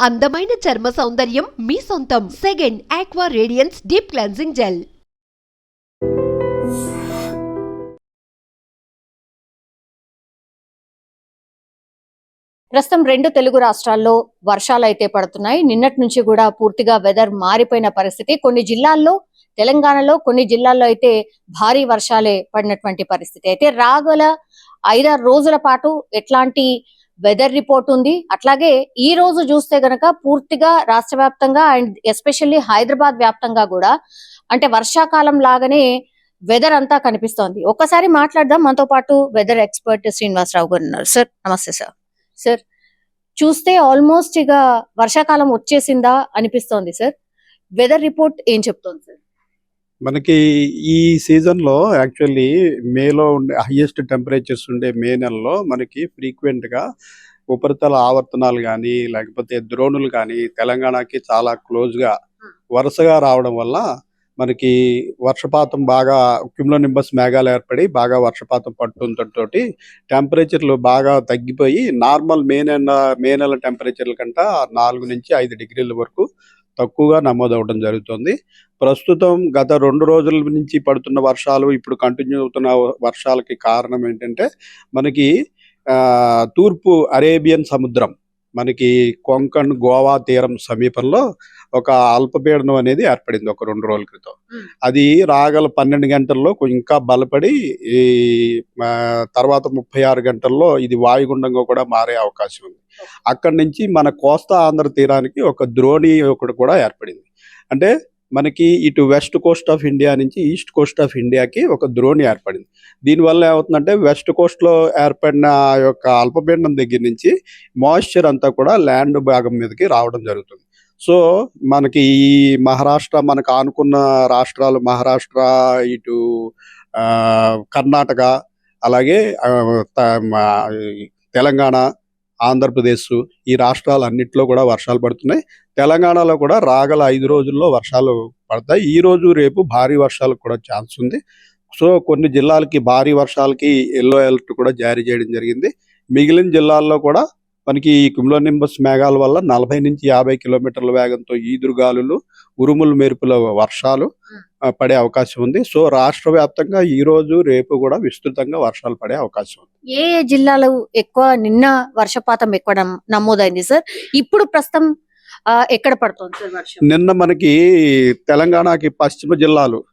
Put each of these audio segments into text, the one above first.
అందమైన చర్మ సౌందర్యం మీ సొంతం. Second aqua radiance deep cleansing gel ప్రస్తుతం రెండు తెలుగు రాష్ట్రాల్లో వర్షాలు అయితే పడుతున్నాయి. నిన్నటి నుంచి కూడా పూర్తిగా వెదర్ మారిపోయిన పరిస్థితి. కొన్ని జిల్లాల్లో తెలంగాణలో కొన్ని జిల్లాల్లో అయితే భారీ వర్షాలే పడినటువంటి పరిస్థితి. అయితే రాగల ఐదారు రోజుల పాటు ఎట్లాంటి వెదర్ రిపోర్ట్ ఉంది. అట్లాగే ఈ రోజు చూస్తే గనక పూర్తిగా రాష్ట్ర వ్యాప్తంగా అండ్ ఎస్పెషల్లీ హైదరాబాద్ వ్యాప్తంగా కూడా అంటే వర్షాకాలం లాగానే వెదర్ అంతా కనిపిస్తోంది. ఒక్కసారి మాట్లాడదాం. మనతో పాటు వెదర్ ఎక్స్పర్ట్ శ్రీనివాసరావు గారు ఉన్నారు. సార్ నమస్తే సార్. సార్ చూస్తే ఆల్మోస్ట్ ఇక వర్షాకాలం వచ్చేసిందా అనిపిస్తోంది సార్. వెదర్ రిపోర్ట్ ఏం చెప్తోంది సార్? మనకి ఈ సీజన్లో యాక్చువల్లీ మేలో ఉండే హైయెస్ట్ టెంపరేచర్స్ ఉండే మే నెలలో మనకి ఫ్రీక్వెంట్గా ఉపరితల ఆవర్తనాలు కానీ లేకపోతే ద్రోణులు కానీ తెలంగాణకి చాలా క్లోజ్గా వరుసగా రావడం వల్ల మనకి వర్షపాతం బాగా నింబస్ మేఘాలు ఏర్పడి బాగా వర్షపాతం పడుతుండటంతో టెంపరేచర్లు బాగా తగ్గిపోయి నార్మల్ మే నెల మే నెల టెంపరేచర్ల కంట నాలుగు నుంచి ఐదు డిగ్రీల వరకు తక్కువగా నమోదవడం జరుగుతుంది. ప్రస్తుతం గత రెండు రోజుల నుంచి పడుతున్న వర్షాలు ఇప్పుడు కంటిన్యూ అవుతున్న వర్షాలకి కారణం ఏంటంటే మనకి తూర్పు అరేబియన్ సముద్రం మనకి కొంకణ్ గోవా తీరం సమీపంలో ఒక అల్పపీడనం అనేది ఏర్పడింది ఒక రెండు రోజుల క్రితం. అది రాగల పన్నెండు గంటల్లో ఇంకా బలపడి ఈ తర్వాత ముప్పై ఆరు గంటల్లో ఇది వాయుగుండంగా కూడా మారే అవకాశం ఉంది. అక్కడి నుంచి మన కోస్తా ఆంధ్ర తీరానికి ఒక ద్రోణి ఒకటి కూడా ఏర్పడింది. అంటే మనకి ఇటు వెస్ట్ కోస్ట్ ఆఫ్ ఇండియా నుంచి ఈస్ట్ కోస్ట్ ఆఫ్ ఇండియాకి ఒక ద్రోణి ఏర్పడింది. దీనివల్ల ఏమవుతుందంటే వెస్ట్ కోస్ట్లో ఏర్పడిన ఆ యొక్క అల్పపీడనం దగ్గర నుంచి మాయిశ్చర్ అంతా కూడా ల్యాండ్ భాగం మీదకి రావడం జరుగుతుంది. సో మనకి ఈ మహారాష్ట్ర మనకు ఆనుకున్న రాష్ట్రాలు మహారాష్ట్ర ఇటు కర్ణాటక అలాగే త- తెలంగాణ ఆంధ్రప్రదేశ్ ఈ రాష్ట్రాలు అన్నింటిలో కూడా వర్షాలు పడుతున్నాయి. తెలంగాణలో కూడా రాగల ఐదు రోజుల్లో వర్షాలు పడతాయి. ఈ రోజు రేపు భారీ వర్షాలకు కూడా ఛాన్స్ ఉంది. సో కొన్ని జిల్లాలకి భారీ వర్షాలకి ఎల్లో అలర్ట్ కూడా జారీ చేయడం జరిగింది. మిగిలిన జిల్లాల్లో కూడా మనకి ఈ నింబస్ మేఘాల వల్ల నలభై నుంచి యాభై కిలోమీటర్ల వేగంతో ఈదురుగాలులు ఉరుములు మెరుపుల వర్షాలు పడే అవకాశం ఉంది. సో రాష్ట్ర వ్యాప్తంగా ఈ రోజు రేపు కూడా విస్తృతంగా వర్షాలు పడే అవకాశం ఉంది. ఏ ఏ జిల్లాలో ఎక్కువ నిన్న వర్షపాతం ఎక్కువ నమ్- నమోదైంది సార్? ఇప్పుడు ప్రస్తుతం ఎక్కడ పడుతోంది సార్ వర్షం? నిన్న మనకి తెలంగాణకి పశ్చిమ జిల్లాలు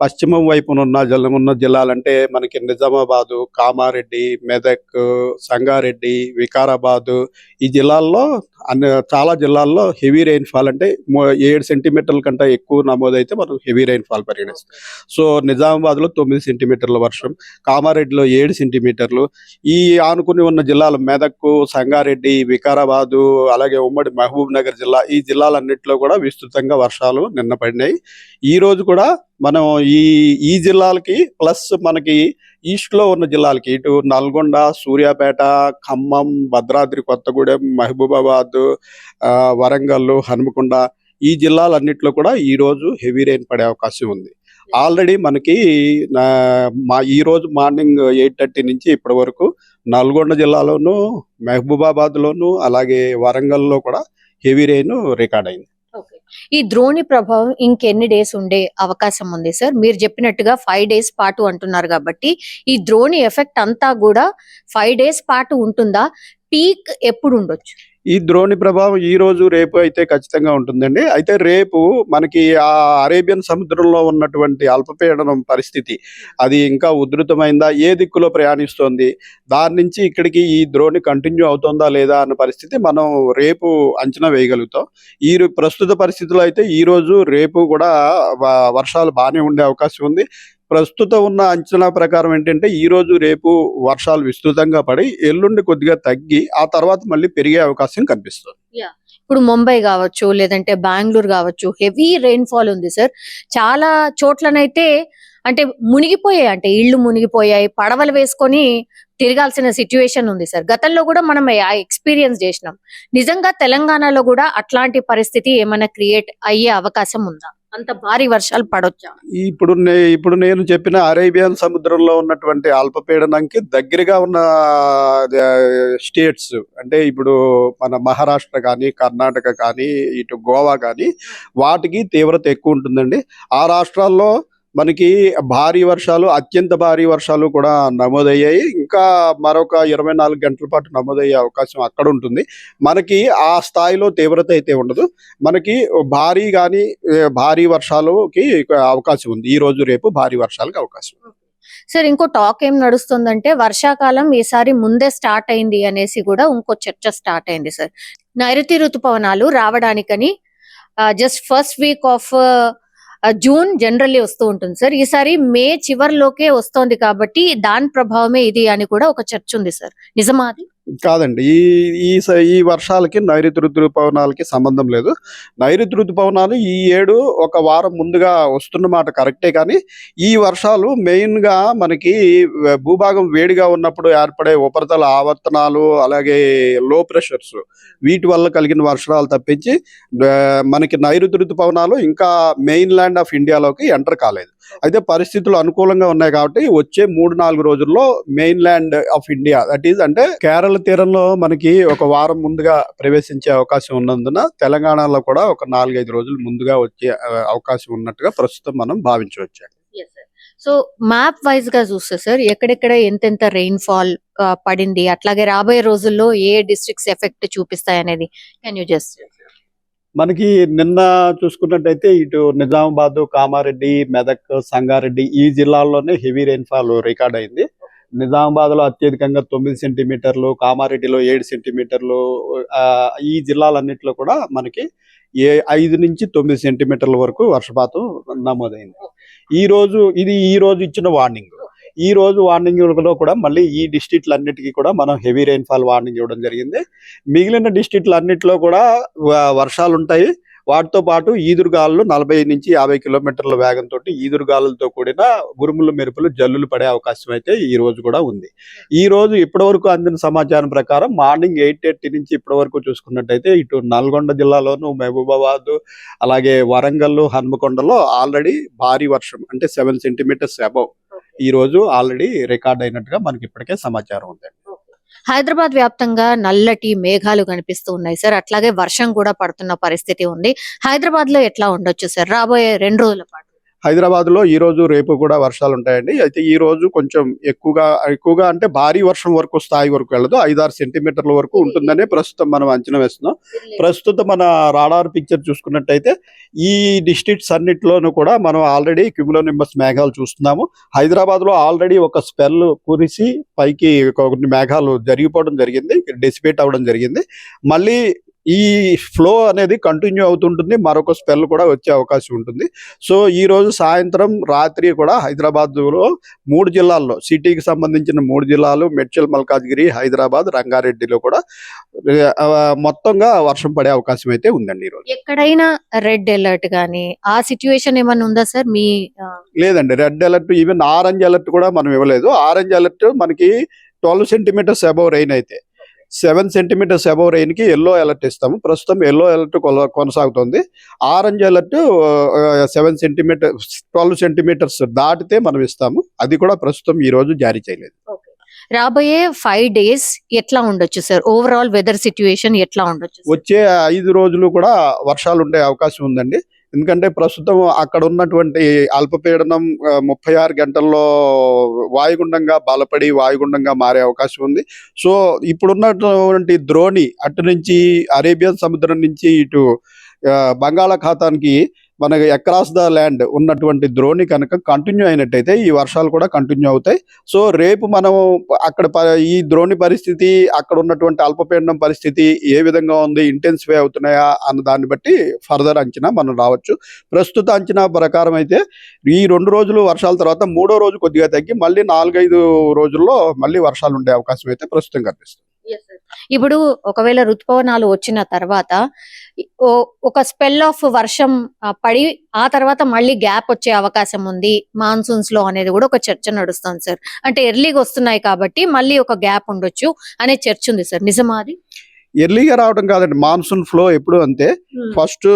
పశ్చిమం వైపున ఉన్న జిల్లా ఉన్న జిల్లాలంటే మనకి నిజామాబాదు కామారెడ్డి మెదక్ సంగారెడ్డి వికారాబాదు ఈ జిల్లాల్లో అన్ని చాలా జిల్లాల్లో హెవీ రెయిన్ ఫాల్ అంటే ఏడు సెంటీమీటర్ల కంటే ఎక్కువ నమోదైతే మనం హెవీ రెయిన్ ఫాల్ పరిగణిస్తాం సో నిజామాబాద్లో తొమ్మిది సెంటీమీటర్ల వర్షం కామారెడ్డిలో ఏడు సెంటీమీటర్లు. ఈ ఆనుకుని ఉన్న జిల్లాలు మెదక్ సంగారెడ్డి వికారాబాదు అలాగే ఉమ్మడి మహబూబ్ నగర్ జిల్లా ఈ జిల్లాలన్నింటిలో కూడా విస్తృతంగా వర్షాలు నిన్న పడినాయి ఈ రోజు కూడా మనం ఈ ఈ జిల్లాలకి ప్లస్ మనకి ఈస్ట్లో ఉన్న జిల్లాలకి ఇటు నల్గొండ సూర్యాపేట ఖమ్మం భద్రాద్రి కొత్తగూడెం మహబూబాబాద్ వరంగల్ హనుమకొండ ఈ జిల్లాలన్నింటిలో కూడా ఈ రోజు హెవీ రెయిన్ పడే అవకాశం ఉంది. ఆల్రెడీ మనకి మా ఈరోజు మార్నింగ్ ఎయిట్ థర్టీ నుంచి ఇప్పటి వరకు నల్గొండ జిల్లాలోను మహబూబాబాద్లోను అలాగే వరంగల్లో కూడా హెవీ రెయిన్ రికార్డ్ అయింది. ఈ ద్రోణి ప్రభావం ఇంకెన్ని డేస్ ఉండే అవకాశం ఉంది సార్? మీరు చెప్పినట్టుగా ఫైవ్ డేస్ పాటు అంటున్నారు కాబట్టి ఈ ద్రోణి ఎఫెక్ట్ అంతా కూడా ఫైవ్ డేస్ పాటు ఉంటుందా? పీక్ ఎప్పుడు ఉండొచ్చు? ఈ ద్రోణి ప్రభావం ఈ రోజు రేపు అయితే ఖచ్చితంగా ఉంటుందండి. అయితే రేపు మనకి ఆ అరేబియన్ సముద్రంలో ఉన్నటువంటి అల్పపీడనం పరిస్థితి అది ఇంకా ఉధృతమైందా? ఏ దిక్కులో ప్రయాణిస్తోంది? దాని నుంచి ఇక్కడికి ఈ ద్రోణి కంటిన్యూ అవుతుందా లేదా అన్న పరిస్థితి మనం రేపు అంచనా వేయగలుగుతాం. ఈ ప్రస్తుత పరిస్థితుల్లో అయితే ఈ రోజు రేపు కూడా వ- వర్షాలు బాగానే ఉండే అవకాశం ఉంది. ప్రస్తుతం ఉన్న అంచనా ప్రకారం ఏంటంటే ఈ రోజు రేపు వర్షాలు విస్తృతంగా పడి ఎల్లుండి కొద్దిగా తగ్గి ఆ తర్వాత మళ్ళీ పెరిగే అవకాశం కనిపిస్తుంది. ఇప్పుడు ముంబై కావచ్చు లేదంటే బెంగళూరు కావచ్చు హెవీ రెయిన్ ఫాల్ ఉంది సార్. చాలా చోట్లనైతే అంటే మునిగిపోయాయి అంటే ఇళ్ళు మునిగిపోయాయి పడవలు వేసుకొని తిరగాల్సిన సిచ్యువేషన్ ఉంది సార్. గతంలో కూడా మనం ఆ ఎక్స్పీరియన్స్ చేసినాం. నిజంగా తెలంగాణలో కూడా అట్లాంటి పరిస్థితి ఏమైనా క్రియేట్ అయ్యే అవకాశం ఉందా? అంత భారీ వర్షాలు పడొచ్చా? ఇప్పుడు నే- ఇప్పుడు నేను చెప్పిన అరేబియన్ సముద్రంలో ఉన్నటువంటి అల్పపీడనంకి దగ్గరగా ఉన్న స్టేట్స్ అంటే ఇప్పుడు మన మహారాష్ట్ర కానీ కర్ణాటక కానీ ఇటు గోవా కానీ వాటికి తీవ్రత ఎక్కువ ఉంటుందండి. ఆ రాష్ట్రాల్లో మనకి భారీ వర్షాలు అత్యంత భారీ వర్షాలు కూడా నమోదయ్యాయి. ఇంకా మరొక ఇరవై నాలుగు గంటల పాటు నమోదయ్యే అవకాశం అక్కడ ఉంటుంది. మనకి ఆ స్థాయిలో తీవ్రత అయితే ఉండదు. మనకి భారీ కానీ భారీ వర్షాలకి అవకాశం ఉంది. ఈ రోజు రేపు భారీ వర్షాలకు అవకాశం ఉంది. సార్ ఇంకో టాక్ ఏం నడుస్తుందంటే వర్షాకాలం ఈసారి ముందే స్టార్ట్ అయింది అనేసి కూడా ఇంకో చర్చ స్టార్ట్ అయింది సార్. నైరుతి ఋతుపవనాలు రావడానికని just first week of June generally వస్తూ ఉంటుంది సార్. ఈసారి మే చివరిలోకే వస్తోంది కాబట్టి దాని ప్రభావమే ఇది అని కూడా ఒక చర్చ ఉంది సార్. నిజమా అది? కాదండి. ఈ ఈ ఈ వర్షాలకి నైరుతి ఋతుపవనాలకి సంబంధం లేదు. నైరుతి ఋతుపవనాలు ఈ ఏడు ఒక వారం ముందుగా వస్తున్న మాట కరెక్టే కానీ ఈ వర్షాలు మెయిన్గా మనకి భూభాగం వేడిగా ఉన్నప్పుడు ఏర్పడే ఉపరితల ఆవర్తనాలు అలాగే లో ప్రెషర్స్ వీటి వల్ల కలిగిన వర్షాలు తప్పించి మనకి నైరుతి ఋతుపవనాలు ఇంకా మెయిన్ ల్యాండ్ ఆఫ్ ఇండియాలోకి ఎంటర్ కాలేదు. అయితే పరిస్థితులు అనుకూలంగా ఉన్నాయి కాబట్టి వచ్చే మూడు నాలుగు రోజుల్లో mainland of India that is అంటే కేరళ తీరంలో మనకి ఒక వారం ముందుగా ప్రవేశించే అవకాశం ఉన్నందున తెలంగాణలో కూడా ఒక నాలుగైదు రోజులు ముందుగా వచ్చే అవకాశం ఉన్నట్టుగా ప్రస్తుతం మనం భావించవచ్చు. సో మ్యాప్ వైజ్గా చూస్తే సార్ ఎక్కడెక్కడ ఎంతెంత రెయిన్ ఫాల్ పడింది అట్లాగే రాబోయే రోజుల్లో ఏ డిస్ట్రిక్ట్స్ ఎఫెక్ట్ చూపిస్తాయి అనేది కెన్ యూ జస్ట్ మనకి నిన్న చూసుకున్నట్టయితే ఇటు నిజామాబాద్ కామారెడ్డి మెదక్ సంగారెడ్డి ఈ జిల్లాల్లోనే హెవీ రెయిన్ఫాల్ రికార్డ్ అయింది. నిజామాబాద్లో అత్యధికంగా తొమ్మిది సెంటీమీటర్లు కామారెడ్డిలో ఏడు సెంటీమీటర్లు ఆ, ఈ జిల్లాలన్నింటిలో కూడా మనకి ఏ ఐదు నుంచి తొమ్మిది సెంటీమీటర్ల వరకు వర్షపాతం నమోదైంది. ఈ రోజు ఇది ఈ రోజు ఇచ్చిన వార్నింగ్ ఈ రోజు వార్నింగ్లో కూడా మళ్ళీ ఈ డిస్ట్రిక్ట్లు కూడా మనం హెవీ రెయిన్ఫాల్ వార్నింగ్ ఇవ్వడం జరిగింది. మిగిలిన డిస్ట్రిక్ట్లు అన్నిటిలో కూడా వ- వర్షాలు ఉంటాయి వాటితో పాటు ఈదురుగాలు నలభై నుంచి యాభై కిలోమీటర్ల వేగంతో ఈదురుగాలులతో కూడిన ఉరుములు మెరుపులు జల్లులు పడే అవకాశం అయితే ఈ రోజు కూడా ఉంది. ఈ రోజు ఇప్పటి వరకు అందిన సమాచారం ప్రకారం మార్నింగ్ ఎయిట్ థర్టీ నుంచి ఇప్పటి వరకు చూసుకున్నట్టయితే ఇటు నల్గొండ జిల్లాలోను మహబూబాబాద్ అలాగే వరంగల్ హన్మకొండలో ఆల్రెడీ భారీ వర్షం అంటే సెవెన్ సెంటీమీటర్స్ అబౌవ్. ఈ రోజు ఆల్రెడీ రికార్డ్ అయినట్టుగా మనకి ఇప్పటికే సమాచారం ఉంది. హైదరాబాద్ వ్యాప్తంగా నల్లటి మేఘాలు కనిపిస్తూ ఉన్నాయి సార్. అట్లాగే వర్షం కూడా పడుతున్న పరిస్థితి ఉంది. హైదరాబాద్లో ఎట్లా ఉండొచ్చు సార్? రాబోయే రెండు రోజుల పాటు. హైదరాబాద్లో ఈరోజు రేపు కూడా వర్షాలు ఉంటాయండి. అయితే ఈ రోజు కొంచెం ఎక్కువగా ఎక్కువగా అంటే భారీ వర్షం వరకు స్థాయి వరకు వెళ్ళదు. ఐదారు సెంటీమీటర్ల వరకు ఉంటుందనే ప్రస్తుతం మనం అంచనా వేస్తున్నాం. ప్రస్తుతం మన రాడార్ పిక్చర్ చూసుకున్నట్టయితే ఈ డిస్ట్రిక్ట్స్ అన్నిటిలోనూ కూడా మనం ఆల్రెడీ క్యూములోనింబస్ మేఘాలు చూస్తున్నాము. హైదరాబాద్లో ఆల్రెడీ ఒక స్పెల్ కురిసి పైకి కొన్ని మేఘాలు జరిగిపోవడం జరిగింది డెసిపేట్ అవ్వడం జరిగింది. మళ్ళీ ఈ ఫ్లో అనేది కంటిన్యూ అవుతుంటుంది. మరొక స్పెల్ కూడా వచ్చే అవకాశం ఉంటుంది. సో ఈ రోజు సాయంత్రం రాత్రి కూడా హైదరాబాద్లో మూడు జిల్లాల్లో సిటీకి సంబంధించిన మూడు జిల్లాలు మెడ్చల్ మల్కాజ్గిరి హైదరాబాద్ రంగారెడ్డిలో కూడా మొత్తంగా వర్షం పడే అవకాశం అయితే ఉందండి ఈ రోజు. ఎక్కడైనా రెడ్ అలర్ట్ గానీ ఆ సిచ్యువేషన్ ఏమన్నా ఉందా సార్? మీ లేదండి. Red alert even orange alert కూడా మనం ఇవ్వలేదు. ఆరెంజ్ అలర్ట్ మనకి ట్వెల్వ్ సెంటీమీటర్స్ అబౌవ్ రెయిన్ అయితే. సెవెన్ సెంటీమీటర్స్ అబౌవ్ రెయిన్కి ఎల్లో అలర్ట్ ఇస్తాము. ప్రస్తుతం ఎల్లో అలర్ట్ కొనసాగుతుంది. Orange alert seven centimetre twelve centimetres దాటితే మనం ఇస్తాము. అది కూడా ప్రస్తుతం ఈ రోజు జారీ చేయలేదు. రాబోయే ఫైవ్ డేస్ ఎట్లా ఉండొచ్చు సార్? ఓవరాల్ వెదర్ సిచ్యువేషన్ ఎట్లా ఉండొచ్చు? వచ్చే ఐదు రోజులు కూడా వర్షాలు ఉండే అవకాశం ఉందండి. ఎందుకంటే ప్రస్తుతం అక్కడ ఉన్నటువంటి అల్పపీడనం ముప్పై ఆరు గంటల్లో వాయుగుండంగా బలపడి వాయుగుండంగా మారే అవకాశం ఉంది. సో ఇప్పుడున్నటువంటి ద్రోణి అటు నుంచి అరేబియన్ సముద్రం నుంచి ఇటు బంగాళాఖాతానికి మనకి అక్రాస్ ద ల్యాండ్ ఉన్నటువంటి ద్రోణి కనుక కంటిన్యూ అయినట్టయితే ఈ వర్షాలు కూడా కంటిన్యూ అవుతాయి. సో రేపు మనం అక్కడ ఈ ద్రోణి పరిస్థితి అక్కడ ఉన్నటువంటి అల్పపీడనం పరిస్థితి ఏ విధంగా ఉంది ఇంటెన్సిఫై అవుతున్నాయా అన్న దాన్ని బట్టి ఫర్దర్ అంచనా మనం రావచ్చు. ప్రస్తుత అంచనా ప్రకారం అయితే ఈ రెండు రోజులు వర్షాల తర్వాత మూడో రోజు కొద్దిగా తగ్గి మళ్ళీ నాలుగైదు రోజుల్లో మళ్ళీ వర్షాలు ఉండే అవకాశం అయితే ప్రస్తుతం కనిపిస్తుంది. ఇప్పుడు ఒకవేళ ఋతుపవనాలు వచ్చిన తర్వాత ఒక స్పెల్ ఆఫ్ వర్షం పడి ఆ తర్వాత మళ్ళీ గ్యాప్ వచ్చే అవకాశం ఉంది. మాన్సూన్స్లో అనేది కూడా ఒక చర్చ నడుస్తుంది సార్ అంటే ఎర్లీగా వస్తున్నాయి కాబట్టి మళ్ళీ ఒక గ్యాప్ ఉండొచ్చు అనే చర్చ ఉంది సార్ నిజమా అది? ఎర్లీగా రావడం కాదండి. మాన్సూన్ ఫ్లో ఎప్పుడు అంతే. ఫస్ట్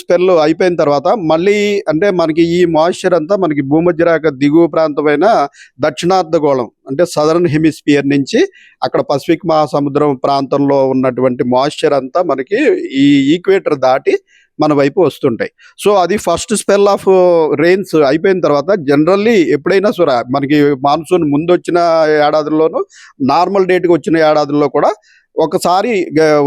స్పెల్ అయిపోయిన తర్వాత మళ్ళీ అంటే మనకి ఈ మాయిశ్చర్ అంతా మనకి భూమధ్యరేఖ దిగువ ప్రాంతమైన దక్షిణార్ధగోళం అంటే సదరన్ హెమిస్ఫియర్ నుంచి అక్కడ పసిఫిక్ మహాసముద్రం ప్రాంతంలో ఉన్నటువంటి మాయిశ్చర్ అంతా మనకి ఈ ఈక్వేటర్ దాటి మన వైపు వస్తుంటాయి. సో అది ఫస్ట్ స్పెల్ ఆఫ్ రెయిన్స్ అయిపోయిన తర్వాత జనరల్లీ ఎప్పుడైనా సురా మనకి మాన్సూన్ ముందు వచ్చిన ఏడాదిలోనూ నార్మల్ డేట్కి వచ్చిన ఏడాదిలో కూడా ఒకసారి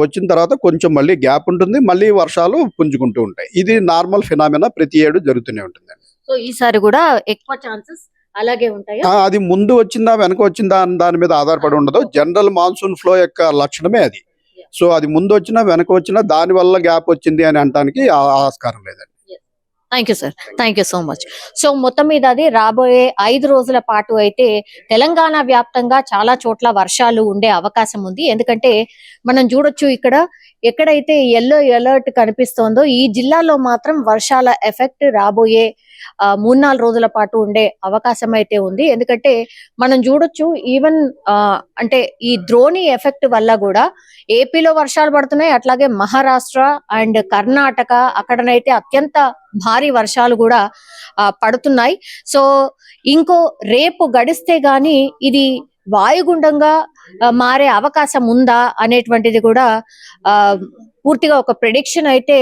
వచ్చిన తర్వాత కొంచెం మళ్ళీ గ్యాప్ ఉంటుంది. మళ్ళీ వర్షాలు పుంజుకుంటూ ఉంటాయి. ఇది నార్మల్ ఫినామినా ప్రతి ఏడు జరుగుతూనే ఉంటుంది. సో ఈసారి కూడా ఎక్కువ ఛాన్సెస్ అలాగే ఉంటాయా? అది ముందు వచ్చిందా వెనక వచ్చిందా అన్న దాని మీద ఆధారపడి ఉండదు. జనరల్ మాన్సూన్ ఫ్లో యొక్క లక్షణమే అది. సో అది ముందు వచ్చినా వెనక వచ్చినా దాని వల్ల గ్యాప్ వచ్చింది అని అనడానికి ఆస్కారం లేదండి. Thank you sir thank you so much so మొత్తం మీద అది రాబోయే ఐదు రోజుల పాటు అయితే తెలంగాణ వ్యాప్తంగా చాలా చోట్ల వర్షాలు ఉండే అవకాశం ఉంది. ఎందుకంటే మనం చూడొచ్చు ఇక్కడ ఎక్కడైతే ఎల్లో అలర్ట్ కనిపిస్తోందో ఈ జిల్లాలో మాత్రం వర్షాల ఎఫెక్ట్ రాబోయే ఆ, మూడు నాలుగు రోజుల పాటు ఉండే అవకాశం అయితే ఉంది. ఎందుకంటే మనం చూడొచ్చు ఈవెన్ అంటే ఈ ద్రోణి ఎఫెక్ట్ వల్ల కూడా ఏపీలో వర్షాలు పడుతున్నాయి అట్లాగే మహారాష్ట్ర అండ్ కర్ణాటక అక్కడనైతే అత్యంత భారీ వర్షాలు కూడా పడుతున్నాయి. సో ఇంకో రేపు గడిస్తే గాని ఇది వాయుగుండంగా మారే అవకాశం ఉందా అనేటువంటిది కూడా ఆ, పూర్తిగా ఒక ప్రిడిక్షన్ అయితే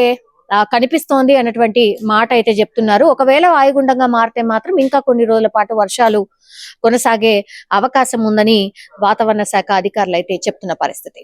కనిపిస్తోంది అనేటువంటి మాట అయితే చెప్తున్నారు. ఒకవేళ వాయుగుండంగా మారితే మాత్రం ఇంకా కొన్ని రోజుల పాటు వర్షాలు కొనసాగే అవకాశం ఉందని వాతావరణ శాఖ అధికారులు అయితే చెప్తున్న పరిస్థితి.